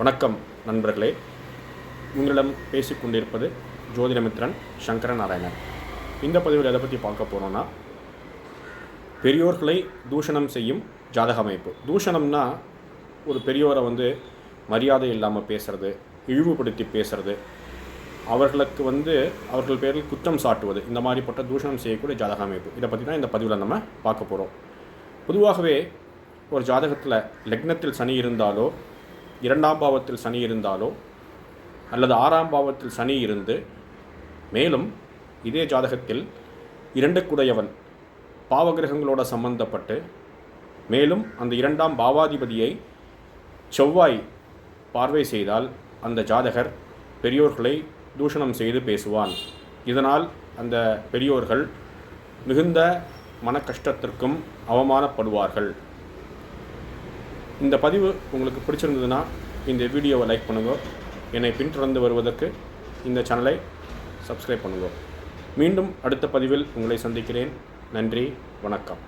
வணக்கம் நண்பர்களே. உங்களிடம் பேசிக்கொண்டிருப்பது ஜோதிடமித்ரன் சங்கர நாராயணன் இந்த பதிவில் எதை பற்றி பார்க்க போகிறோன்னா பெரியோர்களை தூஷணம் செய்யும் ஜாதக அமைப்பு. தூஷணம்னா ஒரு பெரியோரை வந்து மரியாதை இல்லாமல் பேசுறது இழிவுபடுத்தி பேசுறது அவர்களுக்கு வந்து அவர்கள் பேரில் குற்றம் சாட்டுவது இந்த மாதிரிப்பட்ட தூஷணம் செய்யக்கூடிய ஜாதக அமைப்பு. இதை பற்றி தான் இந்த பதிவில் நம்ம பார்க்க போகிறோம் பொதுவாகவே ஒரு ஜாதகத்தில் லக்னத்தில் சனி இருந்தாலோ இரண்டாம் பாவத்தில் சனி இருந்தாலோ அல்லது ஆறாம் பாவத்தில் சனி இருந்து மேலும் இதே ஜாதகத்தில் இரண்டுக்குடையவன் பாவகிரகங்களோட சம்பந்தப்பட்டு மேலும் அந்த இரண்டாம் பாவாதிபதியை செவ்வாய் பார்வை செய்தால் அந்த ஜாதகர் பெரியோர்களை தூஷணம் செய்து பேசுவான். இதனால் அந்த பெரியோர்கள் மிகுந்த மன கஷ்டத்திற்கும் அவமானப்படுவார்கள். இந்த பதிவு உங்களுக்கு பிடிச்சிருந்ததுன்னா இந்த வீடியோவை லைக் பண்ணுங்கள் என்னை பின்தொடர்ந்து வருவதற்கு இந்த சேனலை சப்ஸ்கிரைப் பண்ணுங்கள் மீண்டும் அடுத்த பதிவில் உங்களை சந்திக்கிறேன். நன்றி வணக்கம்.